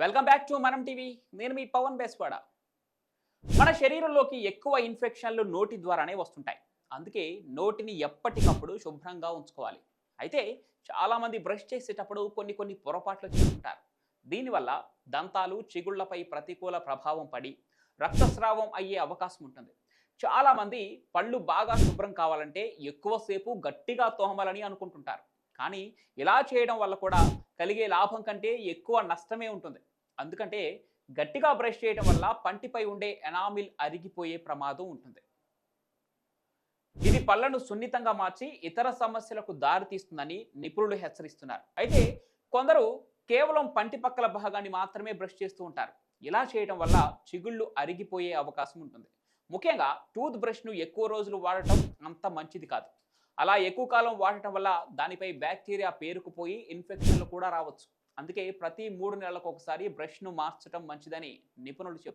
Welcome back to Manam TV నేను మీ పవన్ బేస్వాడ. మన శరీరంలోకి ఎక్కువ ఇన్ఫెక్షన్లు నోటి ద్వారానే వస్తుంటాయి. అందుకే నోటిని ఎప్పటికప్పుడు శుభ్రంగా ఉంచుకోవాలి. అయితే చాలామంది బ్రష్ చేసేటప్పుడు కొన్ని కొన్ని పొరపాట్లు చేస్తుంటారు. దీనివల్ల దంతాలు చిగుళ్ళపై ప్రతికూల ప్రభావం పడి రక్తస్రావం అయ్యే అవకాశం ఉంటుంది. చాలామంది పళ్ళు బాగా శుభ్రం కావాలంటే ఎక్కువసేపు గట్టిగా తోమలని అనుకుంటుంటారు. కానీ ఇలా చేయడం వల్ల కూడా కలిగే లాభం కంటే ఎక్కువ నష్టమే ఉంటుంది. అందుకంటే గట్టిగా బ్రష్ చేయడం వల్ల పంటిపై ఉండే ఎనామిల్ అరిగిపోయే ప్రమాదం ఉంటుంది. ఇది పళ్ళను సున్నితంగా మార్చి ఇతర సమస్యలకు దారితీస్తుందని నిపుణులు హెచ్చరిస్తున్నారు. అయితే కొందరు కేవలం పంటి పక్కల భాగాన్ని మాత్రమే బ్రష్ చేస్తూ ఉంటారు. ఇలా చేయడం వల్ల చిగుళ్ళు అరిగిపోయే అవకాశం ఉంటుంది. ముఖ్యంగా టూత్ బ్రష్ను ఎక్కువ రోజులు వాడటం అంత మంచిది కాదు. అలా ఎక్కువ కాలం వాడటం వల్ల దానిపై బ్యాక్టీరియా పేరుకుపోయి ఇన్ఫెక్షన్లు కూడా రావచ్చు. అందుకే ప్రతి మూడు నెలలకు ఒకసారి బ్రష్ను మార్చడం మంచిదని నిపుణులు చెప్తున్నారు.